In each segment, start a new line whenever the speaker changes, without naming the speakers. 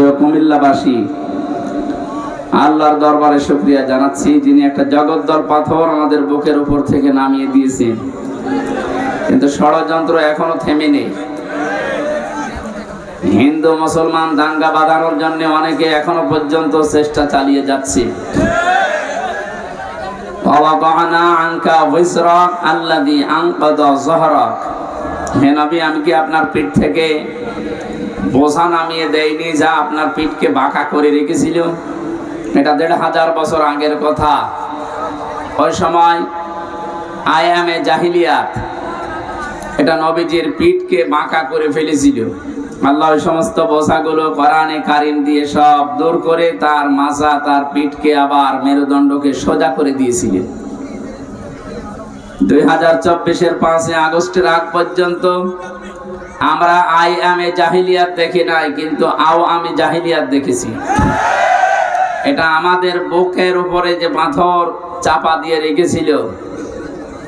প্রিয় কুমিল্লাবাসী, আল্লাহর দরবারে শুক্রিয়া জানাচ্ছি যিনি একটা জগদ্দল পাথর আমাদের বুকের উপর থেকে নামিয়ে দিয়েছেন। কিন্তু ষড়যন্ত্র এখনও থেমে নেই। হিন্দু, মুসলমান দাঙ্গা বাঁধানোর জন্য অনেকে এখনও পর্যন্ত চেষ্টা চালিয়ে যাচ্ছে। আমি কি আপনার পিঠ থেকে বোঝা নামিয়ে দেয়নি যা আপনার পিঠকে বাঁকা করে রেখেছিল। এটা দেড় হাজার বছর আগের কথা। ওই সময় আয়ামে জাহিলিয়াত। এটা নবীজির পিঠকে বাঁকা করে ফেলেছিল। আল্লাহ ওই সমস্ত বোঝাগুলো কোরআনে কারিম দিয়ে সব দূর করে তার মাথা তার পিঠকে আবার মেরুদণ্ডকে সোজা করে দিয়েছিলেন। দুই হাজার চব্বিশের পাঁচে আগস্টের আগ পর্যন্ত আমরা আই আমে জাহিলিয়াত দেখি নাই, কিন্তু আও আমি জাহিলিয়াত দেখেছি। এটা আমাদের বুকের উপরে যে পাথর চাপা দিয়ে রেখেছিল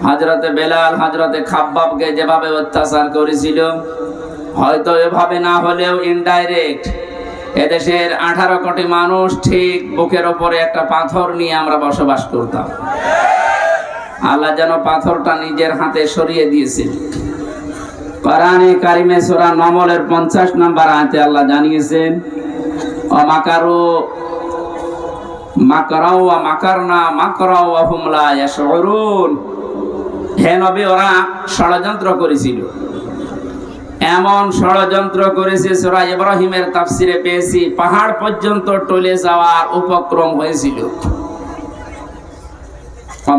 হজরতে বেলাল হজরতে খাব্বাবকে যেভাবে অত্যাচার করেছিল, হয়তো এভাবে না হলেও ইনডাইরেক্ট এদেশের আঠারো কোটি মানুষ ঠিক বুকের ওপরে একটা পাথর নিয়ে আমরা বসবাস করতাম। আল্লাহ যেন পাথরটা নিজের হাতে সরিয়ে দিয়েছিল কোরআনে কারিমে সূরা নমলের 50 নম্বর আয়াতে আল্লাহ জানিয়েছেন, অমাকারু মাকরাও ওয়া মাকারনা, মাকরাও ওয়া হুম লা ইয়াশউরুন। হে নবী, ওরা ষড়যন্ত্র করেছিল। এমন ষড়যন্ত্র করেছে, সূরা ইব্রাহিমের তাফসিরে পেয়েছি, পাহাড় পর্যন্ত টলে যাওয়ার উপক্রম হয়েছিল।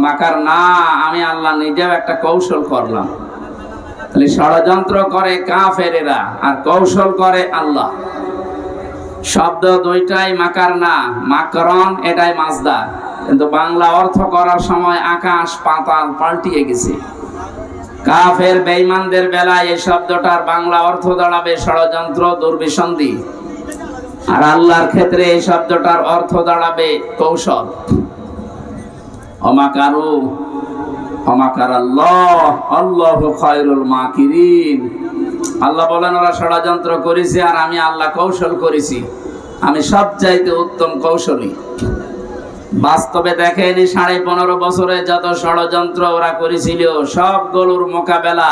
মাকার না আমি আল্লাহ নিজেও একটা কৌশল করলাম। তাহলে ষড়যন্ত্র করে কাফেরেরা আর কৌশল করে আল্লাহ। শব্দ দুইটাই মাকার না মাকরন এটাই মাজদার কিন্তু বাংলা অর্থ করার সময় আকাশ, পাতাল পাল্টিয়ে গেছে। কাফের বেঈমানদের বেলায় এই শব্দটার বাংলা অর্থ দাঁড়াবে ষড়যন্ত্র, দুর্বিসন্ধি। আর আল্লাহর ক্ষেত্রে এই শব্দটার অর্থ দাঁড়াবে কৌশল। অমাকারু অমাকার আল্লাহ আল্লাহ খয়রুল মাকিরিন। আল্লাহ বলেন, ওরা ষড়যন্ত্র করেছে আর আমি আল্লাহ কৌশল করেছি। আমি সব চাইতে উত্তম কৌশলী। বাস্তবে দেখেনি সাড়ে পনেরো বছরে যত ষড়যন্ত্র ওরা করেছিল, সবগুলোর মোকাবেলা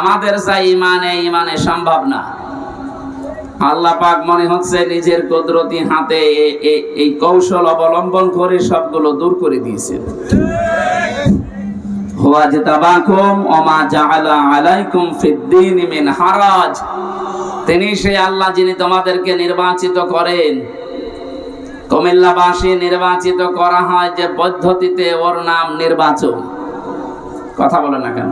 আমাদের চাই ইমানে ইমানে সম্ভব না। আল্লাহ পাক মনে হচ্ছে নিজের কুদরতি হাতে এই কৌশল অবলম্বন করে সবগুলো দূর করে দিয়েছেন তিনি সেই আল্লাহ যিনি তোমাদেরকে নির্বাচিত করেন। কুমিল্লাবাসী নির্বাচিত করা হয় যে পদ্ধতিতে ওর নাম নির্বাচন। কথা বলে না কেন?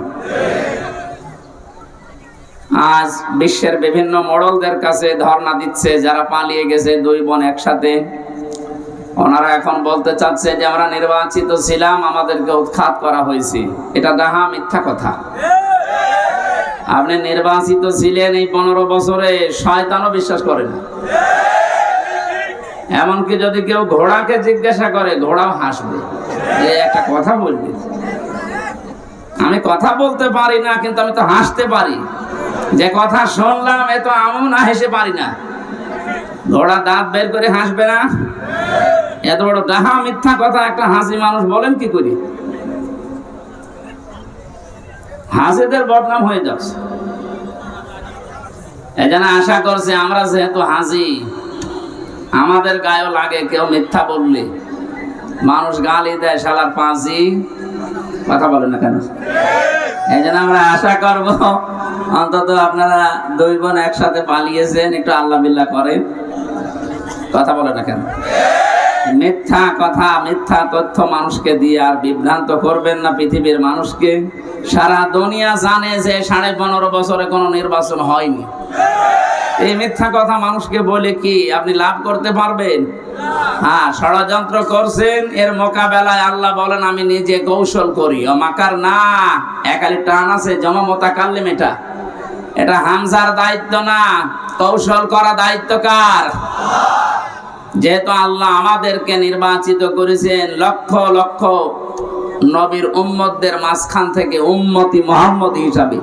আজ বিশ্বের বিভিন্ন মডলদের কাছে ধর্ণা দিচ্ছে, যারা পালিয়ে গেছে দুই বোন একসাথে। ওনারা এখন বলতে চাচ্ছে যে আমরা নির্বাচিত ছিলাম, আমাদেরকে উৎখাত করা হয়েছে। এটা ডাহা মিথ্যা কথা। আপনি নির্বাচিত ছিলেন এই পনেরো বছরে, শয়তানও বিশ্বাস করে না। এমনকি যদি কেউ ঘোড়াকে জিজ্ঞাসা করে, ঘোড়াও হাসবে। যে একটা কথা বলবি। আমি কথা বলতে পারি না, কিন্তু আমি তো হাসতে পারি। যে কথা শুনলাম, এ তো আমিও না হেসে পারি না। ঘোড়া দাঁত বের করে হাসবে না? এত বড় ডাহা মিথ্যা কথা একটা হাসি মানুষ বলেন কি করি? হাসিদের বদনাম হয়ে যাচ্ছে। এই জন্য আশা করছে আমরা যেহেতু হাসি, আমাদের গায়েও লাগে কেউ মিথ্যা বললে। মানুষ গালি দেয়, শালার পাঁচি। কথা বলে না কেন? এই জন্য আমরা আশা করব, অন্তত আপনারা দুই বোন একসাথে পালিয়েছেন, একটু আল্লাহ বিল্লাহ করেন। কথা বলে না কেন? মিথ্যা কথা, মিথ্যা তথ্য মানুষকে দিয়ে আর বিভ্রান্ত করবেন না পৃথিবীর মানুষকে। সারা দুনিয়া জানে যে সাড়ে পনেরো বছরে কোনো নির্বাচন হয়নি। এই মিথ্যা কথা মানুষকে বলে কি, আপনি লাভ করতে পারবেন? হ্যাঁ ষড়যন্ত্র করছেন, এর মোকাবেলায় আল্লাহ বলেন, আমি নিজে কৌশল করি। ও মাকার, না একালি টান আছে জমা মোতা কাল্লিম এটা। এটা হামজার দায়িত্ব না, কৌশল করা দায়িত্ব কার? যেহেতু আল্লাহ আমাদেরকে নির্বাচিত করেছেন, লক্ষ লক্ষ নবীর উম্মতদের মাঝখান থেকে উম্মতি মোহাম্মদ হিসাবে।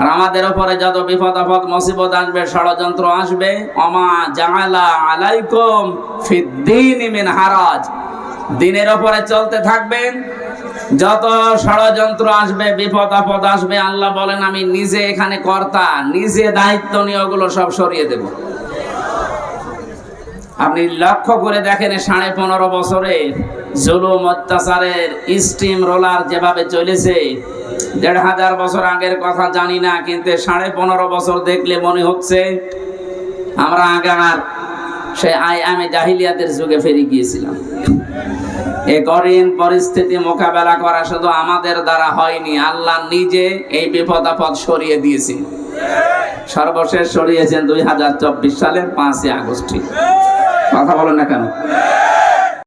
আর আমাদের উপরে যত বিপদ আপদ, মুসিবত আসবে, ষড়যন্ত্র আসবে অমা জাআলা আলাইকুম ফিদ্দিন মিন হারাজ। দিনের ওপরে চলতে থাকবেন, যত ষড়যন্ত্র আসবে, বিপদ আপদ আসবে, আল্লাহ বলেন, আমি নিজে এখানে কর্তা, নিজে দায়িত্ব নিয়ে ওগুলো সব সরিয়ে দেব। আপনি লক্ষ্য করে দেখেন সাড়ে পনেরো বছরে জুলুম, অত্যাচারের স্টিম রোলার যেভাবে চলেছে, দেড় হাজার বছর আগের কথা জানি না, কিন্তু সাড়ে পনেরো বছর দেখলে মনে হচ্ছে আমরা আগার সে আই আমি জাহিলিয়াতের যুগে ফিরে গিয়েছিলাম। এ কঠিন পরিস্থিতি মোকাবেলা করা শুধু আমাদের দ্বারা হয়নি, আল্লাহ নিজে এই বিপদ আপদ সরিয়ে দিয়েছে। সর্বশেষ সরিয়েছেন দুই হাজার চব্বিশ সালের পাঁচই আগস্টে। কথা বলেন না কেন?